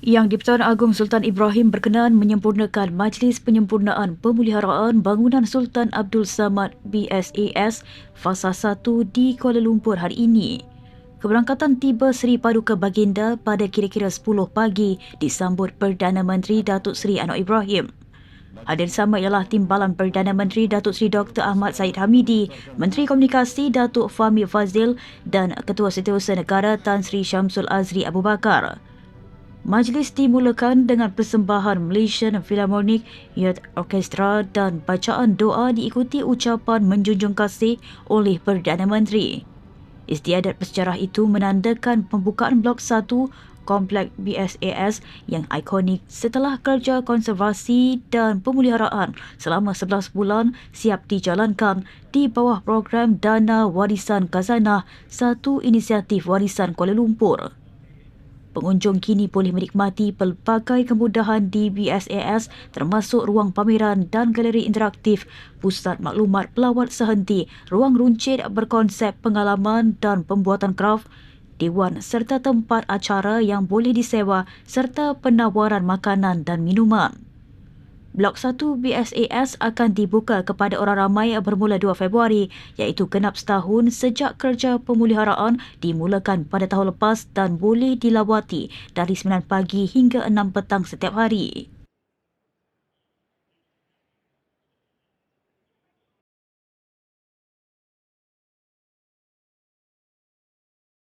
Yang di-Pertuan Agong Sultan Ibrahim berkenan menyempurnakan Majlis Penyempurnaan Pemeliharaan Bangunan Sultan Abdul Samad BSAS Fasa 1 di Kuala Lumpur hari ini. Keberangkatan tiba Seri Paduka Baginda pada kira-kira 10 pagi disambut Perdana Menteri Datuk Seri Anwar Ibrahim. Hadir sama ialah Timbalan Perdana Menteri Datuk Seri Dr. Ahmad Said Hamidi, Menteri Komunikasi Datuk Fahmi Fazil dan Ketua Setiausaha Negara Tan Sri Syamsul Azri Abu Bakar. Majlis dimulakan dengan persembahan Malaysian Philharmonic Youth Orchestra dan bacaan doa diikuti ucapan menjunjung kasih oleh Perdana Menteri. Istiadat bersejarah itu menandakan pembukaan Blok 1 Komplek BSAS yang ikonik setelah kerja konservasi dan pemeliharaan selama 11 bulan siap dijalankan di bawah program Dana Warisan Khazanah, satu inisiatif warisan Kuala Lumpur. Pengunjung kini boleh menikmati pelbagai kemudahan di BSAS termasuk ruang pameran dan galeri interaktif, pusat maklumat pelawat sehenti, ruang runcit berkonsep pengalaman dan pembuatan kraft, dewan serta tempat acara yang boleh disewa serta penawaran makanan dan minuman. Blok 1 BSAS akan dibuka kepada orang ramai bermula 2 Februari iaitu genap setahun sejak kerja pemuliharaan dimulakan pada tahun lepas dan boleh dilawati dari 9 pagi hingga 6 petang setiap hari.